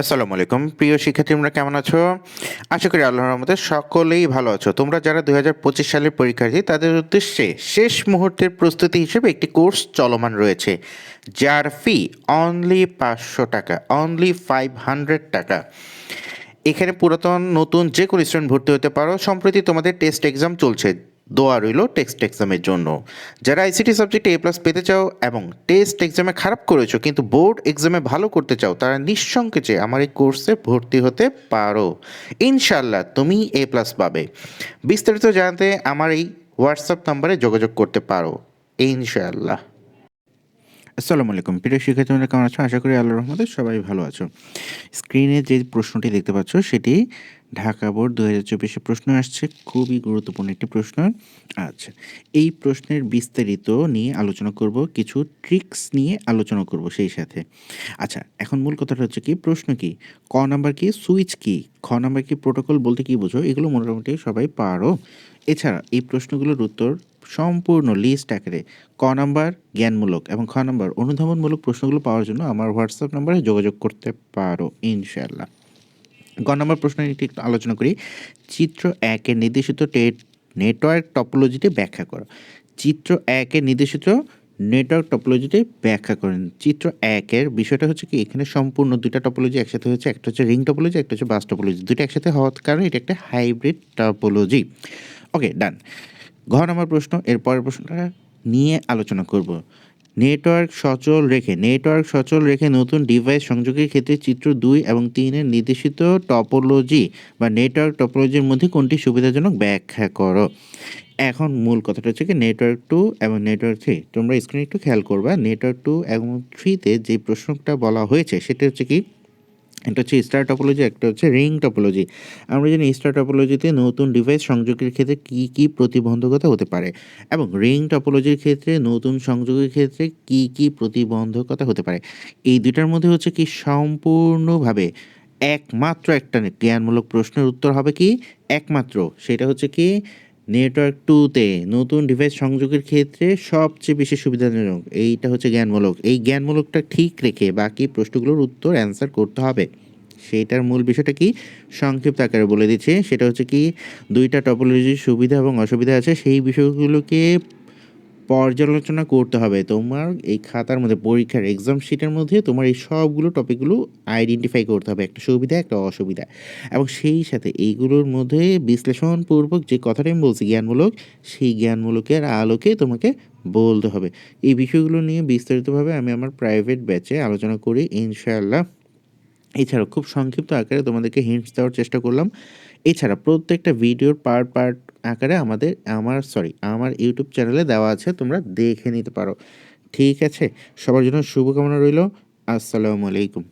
আসসালামু আলাইকুম। প্রিয় শিক্ষার্থী, তোমরা কেমন আছো? আশা করি আল্লাহর রহমতে সকলেই ভালো আছো। তোমরা যারা দুই হাজার পঁচিশ সালের পরীক্ষার্থী, তাদের উদ্দেশ্যে শেষ মুহূর্তের প্রস্তুতি হিসেবে একটি কোর্স চলমান রয়েছে, যার ফি অনলি পাঁচশো টাকা অনলি ফাইভ হান্ড্রেড টাকা। এখানে পুরাতন, নতুন যে কোনো স্টুডেন্ট ভর্তি হতে পারো। সম্প্রতি তোমাদের টেস্ট এক্সাম চলছে। দোয়া রইল টেক্সট এক্সামের জন্য। যারা আইসিটি সাবজেক্টে এ প্লাস পেতে চাও এবং টেস্ট এক্সামে খারাপ করেছ কিন্তু বোর্ড এক্সামে ভালো করতে চাও, তারা নিঃসংকোচে আমার এই কোর্সে ভর্তি হতে পারো। ইনশাল্লাহ তুমি এ প্লাস পাবে। বিস্তারিত জানতে আমার এই হোয়াটসঅ্যাপ নাম্বারে যোগাযোগ করতে পারো। ইনশাআল্লাহ। আসসালামু আলাইকুম। প্রিয় শিক্ষার্থী তোমরা কেমন আছো? আশা করি আল্লাহ রহমতে সবাই ভালো আছো। স্ক্রিনে যে প্রশ্নটি দেখতে পাচ্ছ, সেটি ঢাকা বোর্ড দু হাজার চব্বিশে প্রশ্ন আসছে। খুবই গুরুত্বপূর্ণ একটি প্রশ্ন। আচ্ছা এই প্রশ্নের বিস্তারিত নিয়ে আলোচনা করব, কিছু ট্রিক্স নিয়ে আলোচনা করব সেই সাথে। আচ্ছা এখন মূল কথাটা হচ্ছে কি, প্রশ্ন কি? ক নাম্বার কি, সুইচ কি? খ নাম্বার কি, প্রোটোকল বলতে কি বোঝো? এগুলো মোটামুটি সবাই পারো। এছাড়া এই প্রশ্নগুলোর উত্তর সম্পূর্ণ লিস্ট আকারে ক নাম্বার জ্ঞানমূলক এবং খ নাম্বার অনুধাবনমূলক প্রশ্নগুলো পাওয়ার জন্য আমার হোয়াটসঅ্যাপ নাম্বারে যোগাযোগ করতে পারো ইনশাল্লাহ গ নম্বর প্রশ্ন একটু আলোচনা করি। চিত্র একের নির্দেশিত টেট নেটওয়ার্ক টপোলজিতে ব্যাখ্যা করো। চিত্র একের নির্দেশিত নেটওয়ার্ক টপোলজিতে ব্যাখ্যা করেন। চিত্র একের বিষয়টা হচ্ছে কি, এখানে সম্পূর্ণ দুইটা টপোলজি একসাথে হচ্ছে একটা হচ্ছে রিং টপোলজি একটা হচ্ছে বাস টপোলজি দুইটা একসাথে হওয়ার কারণে এটা একটা হাইব্রিড টপোলজি ওকে ডান ঘ নম্বর প্রশ্ন, এর পরের প্রশ্নটা নিয়ে আলোচনা করব। নেটওয়ার্ক সচল রেখে, নেটওয়ার্ক সচল রেখে নতুন ডিভাইস সংযোগের ক্ষেত্রে চিত্র দুই এবং তিনের নির্দেশিত টপোলজি বা নেটওয়ার্ক টপোলজির মধ্যে কোনটি সুবিধাজনক ব্যাখ্যা করো। এখন মূল কথাটা হচ্ছে কি নেটওয়ার্ক টু এবং নেটওয়ার্ক থ্রি তোমরা স্ক্রিনে একটু খেয়াল করবা নেটওয়ার্ক টু এবং থ্রিতে যে প্রশ্নটা বলা হয়েছে, সেটা হচ্ছে কি একটা হচ্ছে স্টার টপোলজি একটা হচ্ছে রিং টপোলজি আমরা জানি স্টার টপোলজিতে নতুন ডিভাইস সংযোগের ক্ষেত্রে কী কী প্রতিবন্ধকতা হতে পারে? এবং রিং টপোলজির ক্ষেত্রে নতুন সংযোগের ক্ষেত্রে কী কী প্রতিবন্ধকতা হতে পারে? এই দুটার মধ্যে হচ্ছে কি সম্পূর্ণভাবে একমাত্র একটা জ্ঞানমূলক প্রশ্নের উত্তর হবে কি? একমাত্র। সেটা হচ্ছে কি নেটওয়ার্ক টুতে নতুন ডিভাইস সংযোগের ক্ষেত্রে সবচেয়ে বেশি সুবিধাজনক এইটা হচ্ছে জ্ঞানমূলক। এই জ্ঞানমূলকটা ঠিক রেখে বাকি প্রশ্নগুলোর উত্তর অ্যান্সার করতে হবে। সেইটার মূল বিষয়টা কি? সংক্ষিপ্ত আকারে বলে দিচ্ছে। সেটা হচ্ছে কি, দুইটা টপোলজির সুবিধা এবং অসুবিধা আছে। সেই বিষয়গুলোকে পর্যালোচনা করতে হবে। তোমার এই খাতার মধ্যে, পরীক্ষার এক্সাম শিটের মধ্যে তোমার এই সবগুলো টপিকগুলো আইডেন্টিফাই করতে হবে। একটা সুবিধা, একটা অসুবিধা। এবং সেই সাথে এইগুলোর মধ্যে বিশ্লেষণপূর্বক যে কথাটা আমি বলছি, জ্ঞানমূলক, সেই জ্ঞানমূলকের আলোকে তোমাকে বলতে হবে। এই বিষয়গুলো নিয়ে বিস্তারিতভাবে আমি আমার প্রাইভেট ব্যাচে আলোচনা করি, ইনশাআল্লাহ। এছাড়াও খুব সংক্ষিপ্ত আকারে তোমাদেরকে হিন্টস দেওয়ার চেষ্টা করলাম। এছাড়া প্রত্যেকটা ভিডিওর পার্ট পার্ট আকারে আমাদের, আমার সরি আমার ইউটিউব চ্যানেলে দেওয়া আছে, তোমরা দেখে নিতে পারো। ঠিক আছে? সবার জন্য শুভকামনা রইল। আসসালামু আলাইকুম।